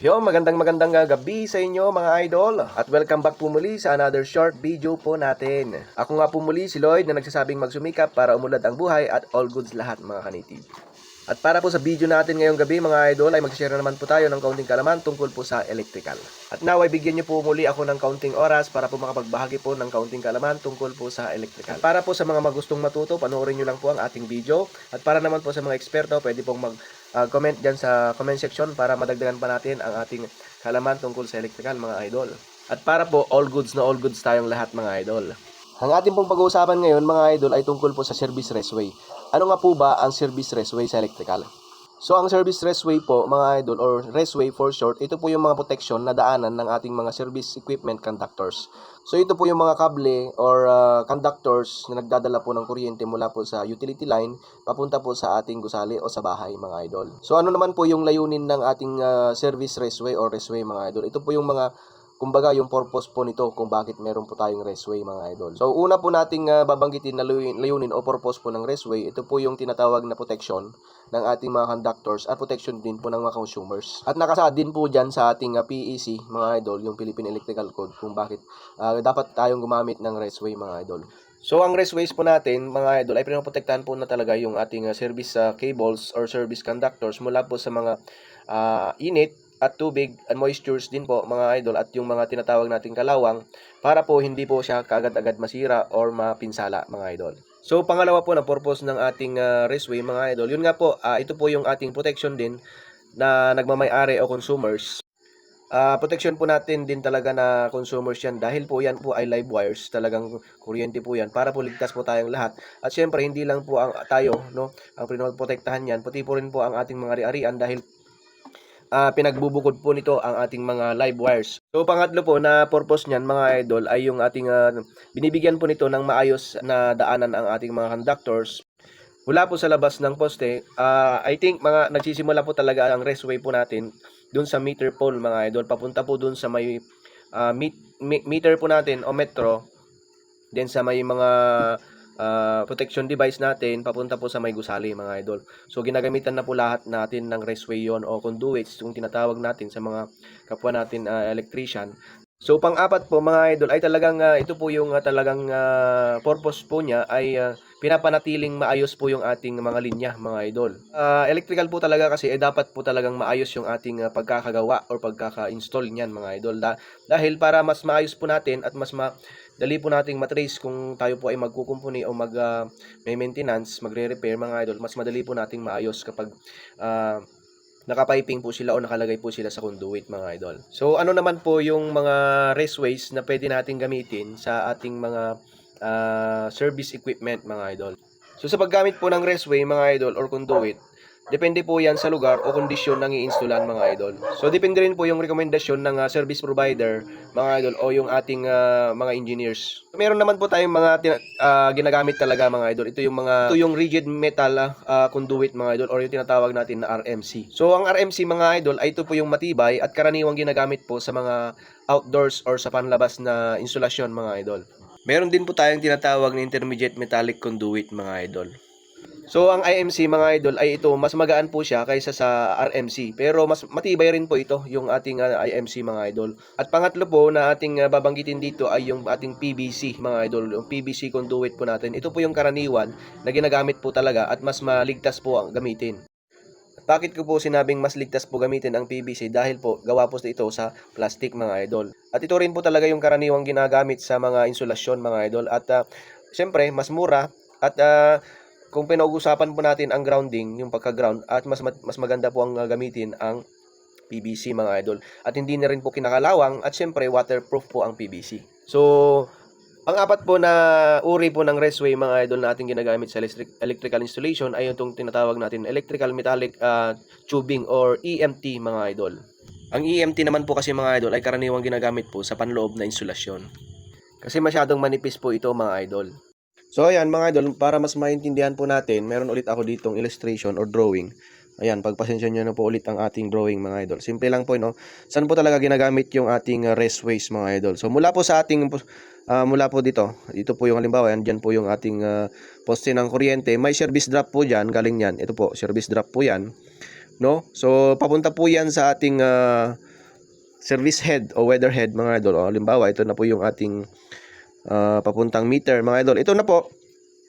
Yo, magandang magandang gabi sa inyo mga idol at welcome back po muli sa another short video po natin. Ako nga po muli si Lloyd na nagsasabing magsumikap para umulad ang buhay at all goods lahat mga kanitib. At para po sa video natin ngayong gabi mga idol ay mag-share naman po tayo ng kaunting kalaman tungkol po sa electrical. At now ay bigyan niyo po muli ako ng kaunting oras para po makapagbahagi po ng kaunting kalaman tungkol po sa electrical. At para po sa mga magustong matuto, panoorin niyo lang po ang ating video. At para naman po sa mga eksperto, pwede pong mag uh, comment dyan sa comment section para madagdagan pa natin ang ating kalaman tungkol sa electrical mga idol. At para po all goods na all goods tayong lahat mga idol. Ang ating pong pag-uusapan ngayon mga idol ay tungkol po sa service raceway. Ano nga po ba ang service raceway sa electrical? So ang service raceway po mga idol or raceway for short, ito po yung mga protection na daanan ng ating mga service equipment conductors. So ito po yung mga kable or uh, conductors na nagdadala po ng kuryente mula po sa utility line papunta po sa ating gusali o sa bahay mga idol. So ano naman po yung layunin ng ating uh, service raceway or raceway mga idol? Ito po yung mga kumbaga yung purpose po nito kung bakit meron po tayong raceway mga idol. So una po nating uh, babanggitin na layunin, o purpose po ng raceway, ito po yung tinatawag na protection ng ating mga conductors at protection din po ng mga consumers. At nakasaad din po dyan sa ating uh, PEC mga idol, yung Philippine Electrical Code kung bakit uh, dapat tayong gumamit ng raceway mga idol. So ang raceways po natin mga idol ay pinoprotektahan po na talaga yung ating uh, service uh, cables or service conductors mula po sa mga uh, init at tubig and moistures din po mga idol at yung mga tinatawag nating kalawang para po hindi po siya kaagad-agad masira or mapinsala mga idol. So pangalawa po na purpose ng ating uh, raceway mga idol, yun nga po, uh, ito po yung ating protection din na nagmamay-ari o consumers. Uh, protection po natin din talaga na consumers yan dahil po yan po ay live wires, talagang kuryente po yan para po ligtas po tayong lahat. At syempre hindi lang po ang tayo no, ang pinoprotektahan yan, pati po rin po ang ating mga ari-arian dahil uh, pinagbubukod po nito ang ating mga live wires. So pangatlo po na purpose niyan mga idol ay yung ating uh, binibigyan po nito ng maayos na daanan ang ating mga conductors. Mula po sa labas ng poste, uh, I think mga nagsisimula po talaga ang raceway po natin doon sa meter pole mga idol. Papunta po doon sa may uh, meet, meter po natin o metro. Then sa may mga uh, protection device natin papunta po sa may gusali mga idol. So ginagamitan na po lahat natin ng raceway yon o conduits yung tinatawag natin sa mga kapwa natin uh, electrician. So pang-apat po mga idol ay talagang uh, ito po yung uh, talagang uh, purpose po niya ay uh, pinapanatiling maayos po yung ating mga linya mga idol. Uh, electrical po talaga kasi eh, dapat po talagang maayos yung ating uh, pagkakagawa or pagkaka-install niyan mga idol. Da- dahil para mas maayos po natin at mas ma dali po nating matrace kung tayo po ay magkukumpuni o mag uh, may maintenance, magre-repair mga idol, mas madali po nating maayos kapag uh, nakapiping po sila o nakalagay po sila sa conduit mga idol. So ano naman po yung mga raceways na pwede nating gamitin sa ating mga uh, service equipment mga idol. So sa paggamit po ng raceway mga idol or conduit, Depende po yan sa lugar o kondisyon ng i-installan mga idol. So depende rin po yung rekomendasyon ng uh, service provider mga idol o yung ating uh, mga engineers. So, meron naman po tayong mga uh, ginagamit talaga mga idol. Ito yung mga ito yung rigid metal uh, conduit mga idol or yung tinatawag natin na RMC. So ang RMC mga idol ay ito po yung matibay at karaniwang ginagamit po sa mga outdoors or sa panlabas na insulasyon mga idol. Meron din po tayong tinatawag na intermediate metallic conduit mga idol. So ang IMC mga idol ay ito mas magaan po siya kaysa sa RMC pero mas matibay rin po ito yung ating uh, IMC mga idol. At pangatlo po na ating uh, babanggitin dito ay yung ating PVC mga idol, yung PVC conduit po natin. Ito po yung karaniwan na ginagamit po talaga at mas maligtas po ang gamitin. Bakit ko po sinabing mas ligtas po gamitin ang PVC dahil po gawa po ito sa plastic mga idol. At ito rin po talaga yung karaniwang ginagamit sa mga insulasyon mga idol at uh, syempre mas mura at uh, kung pinag-usapan po natin ang grounding, yung pagka-ground, at mas mas maganda po ang uh, gamitin ang PVC mga idol. At hindi na rin po kinakalawang at syempre waterproof po ang PVC. So, ang apat po na uri po ng raceway mga idol na ating ginagamit sa electric, electrical installation ay itong tinatawag natin electrical metallic uh, tubing or EMT mga idol. Ang EMT naman po kasi mga idol ay karaniwang ginagamit po sa panloob na insulasyon. Kasi masyadong manipis po ito mga idol. So ayan mga idol, para mas maintindihan po natin, meron ulit ako ditong illustration or drawing. Ayan, pagpasensya nyo na po ulit ang ating drawing mga idol. Simple lang po, no? Saan po talaga ginagamit yung ating uh, raceways mga idol? So mula po sa ating, uh, mula po dito, dito po yung halimbawa, yan, dyan po yung ating uh, poste ng kuryente. May service drop po dyan, galing yan. Ito po, service drop po yan. No? So papunta po yan sa ating uh, service head o weather head mga idol. O, halimbawa, ito na po yung ating ah, papuntang meter mga idol. Ito na po.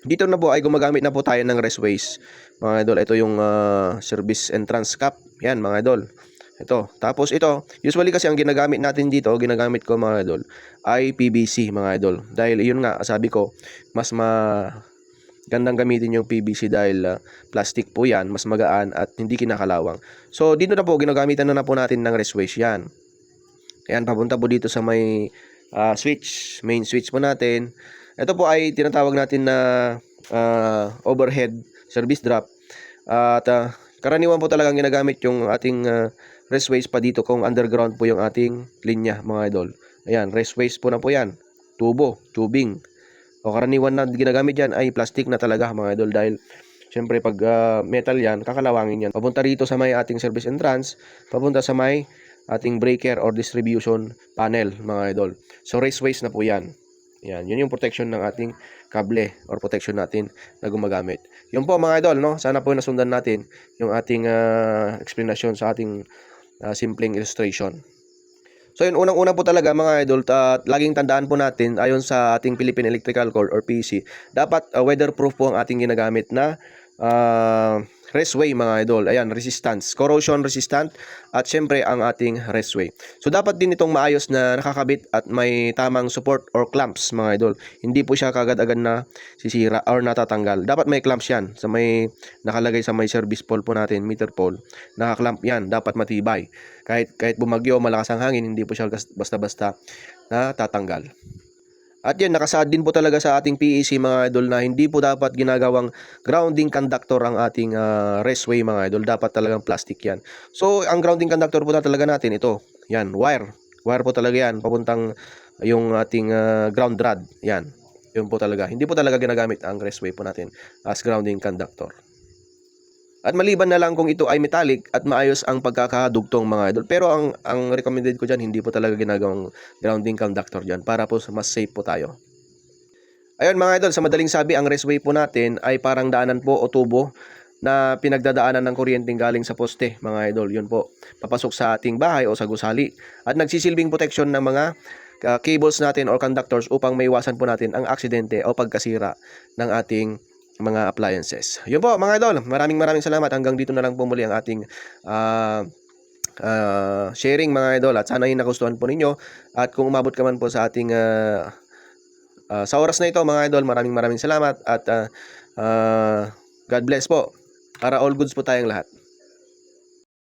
Dito na po ay gumagamit na po tayo ng restways. Mga idol, ito yung ah, service entrance cap. Yan mga idol. Ito. Tapos ito, usually kasi ang ginagamit natin dito, ginagamit ko mga idol, ay PVC mga idol. Dahil yun nga, sabi ko, mas ma gandang gamitin yung PVC dahil ah, plastic po yan, mas magaan at hindi kinakalawang. So dito na po, ginagamitan na, na po natin ng restways yan. Ayan, papunta po dito sa may ah, switch, main switch po natin. Ito po ay tinatawag natin na ah, overhead service drop. At ah, karaniwan po talagang ginagamit yung ating ah, restways pa dito kung underground po yung ating linya mga idol. Ayan, restways po na po yan. Tubo, tubing. O karaniwan na ginagamit yan ay plastic na talaga mga idol dahil syempre pag ah, metal yan, kakalawangin yan. Papunta rito sa may ating service entrance, papunta sa may ating breaker or distribution panel mga idol. So raceways na po yan. Yan, yun yung protection ng ating kable or protection natin na gumagamit. Yun po mga idol, no? Sana po nasundan natin yung ating ah, explanation sa ating ah, simpleng illustration. So yun, unang-una po talaga mga idol, at laging tandaan po natin, ayon sa ating Philippine Electrical Code or PC, dapat uh, weatherproof po ang ating ginagamit na uh, raceway mga idol. Ayan, resistance, corrosion resistant at syempre ang ating raceway. So dapat din itong maayos na nakakabit at may tamang support or clamps mga idol. Hindi po siya kagad-agad na sisira or natatanggal. Dapat may clamps yan sa may nakalagay sa may service pole po natin, meter pole. Nakaklamp yan, dapat matibay. Kahit kahit bumagyo, malakas ang hangin, hindi po siya basta-basta natatanggal. At yan, nakasaad din po talaga sa ating PEC mga idol na hindi po dapat ginagawang grounding conductor ang ating ah, raceway mga idol. Dapat talagang plastic yan. So, ang grounding conductor po na talaga natin ito. Yan, wire. Wire po talaga yan. Papuntang yung ating ah, ground rod. Yan. Yun po talaga. Hindi po talaga ginagamit ang raceway po natin as grounding conductor. At maliban na lang kung ito ay metallic at maayos ang pagkakadugtong mga idol. Pero ang ang recommended ko diyan hindi po talaga ginagawang grounding conductor diyan para po mas safe po tayo. Ayun mga idol, sa madaling sabi, ang raceway po natin ay parang daanan po o tubo na pinagdadaanan ng kuryenteng galing sa poste, mga idol. Yun po, papasok sa ating bahay o sa gusali. At nagsisilbing protection ng mga uh, cables natin or conductors upang maiwasan po natin ang aksidente o pagkasira ng ating mga appliances. Yun po mga idol, maraming maraming salamat. Hanggang dito na lang po muli ang ating ah, ah, sharing mga idol at sana ay nagustuhan po ninyo at kung umabot ka man po sa ating ah, ah, sa oras na ito mga idol, maraming maraming salamat at ah, ah, God bless po. Para all goods po tayong lahat.